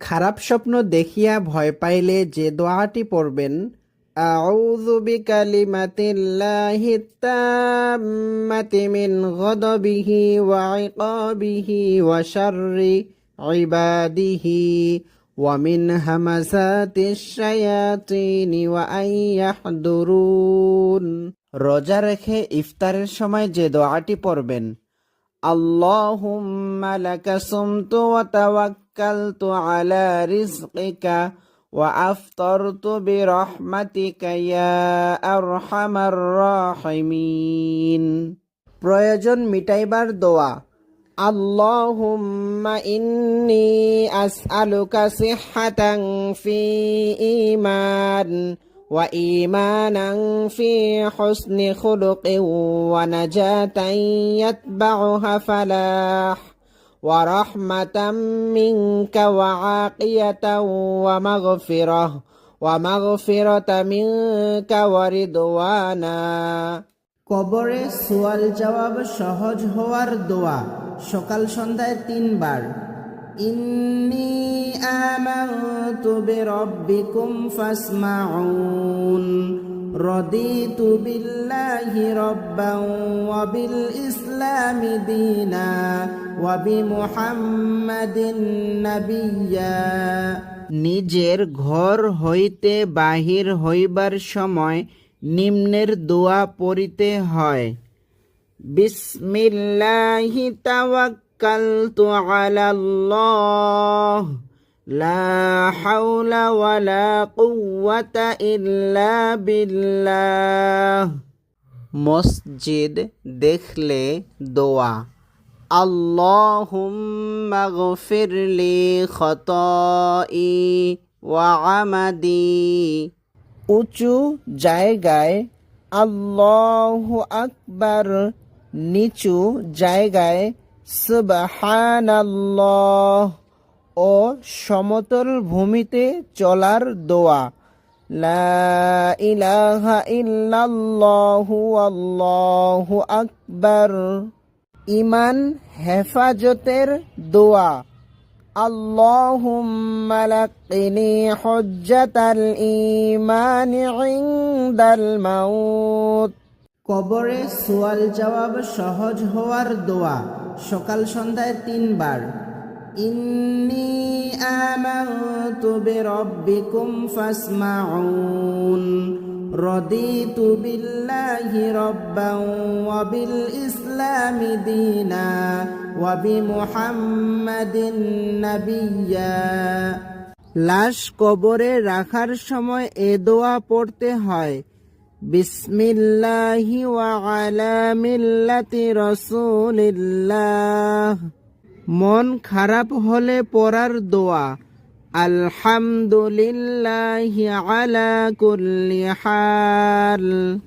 খারাপ স্বপ্ন দেখিয়া ভয় পাইলে যে দোয়াটি পড়বেন তাম্মাতি মিন গদবিহি ওয়া ইকাবিহি ওয়া শাররি ইবাদিহি ওয়া মিন হামাসাতিশ শায়াতিনি ওয়া আন রোজা রেখে ইফতারের সময় যে দোয়াটি পড়বেন اللهم لك صمت وتوكلت على رزقك وافطرت برحمتك يا ارحم الراحمين প্রয়োজন মিটাইবার দোয়া اللهم إني أسألك صحة في إيمان وإيمانا في حسن خلق ونجاة يتبعها فلاح ورحمة منك وعاقية ومغفرة ومغفرة منك ورضوانا কবরে সোয়াল জবাব সহজ হওয়ার দোয়া সকাল সন্ধ্যায় তিনবার ইন্নি আমানতু বিল্লাহি রাব্বান ওয়া বিল ইসলামি দীনা ওয়া বিমুহাম্মাদিন নাবিয়্যা নিজের ঘর হইতে বাহির হইবার সময় নিম্নের দোয়া পড়িতে হয়। বিসমিল্লাহি তাওয়াক্কালতু আলাল্লাহ। লা হাওলা ওয়ালা কুওয়াতা ইল্লা বিল্লাহ। মসজিদ দেখলে দোয়া। আল্লাহুম্মা গফিরলি খতাই ওয়া আমাদি। উঁচু জায়গায় আল্লাহ আকবার, নিচু জায়গায় সুবহানাল্লাহ। ও সমতল ভূমিতে চলার দোয়া লা ইলাহা ইল্লাল্লাহু আল্লাহু আকবার ইমান হেফাজতের দোয়া اللهم لقني حجة الإيمان عند الموت কবরে সোয়াল জবাব সহজ হওয়ার দোয়া সকাল সন্ধ্যায় তিনবার ইন্নি আমানতু বিরাব্বিকুম ফাসমাউন رضيت بالله ربا وبالإسلام دينا وبمحمد نبيا লাশ কবরে রাখার সময় এ দোয়া পড়তে হয় বিসমিল্লাহি ওয়া আলা মিল্লাতি রাসূলিল্লাহ মন খারাপ হলে পড়ার দোয়া। আলহামদুলিল্লাহ আলা কুল্লি হাল।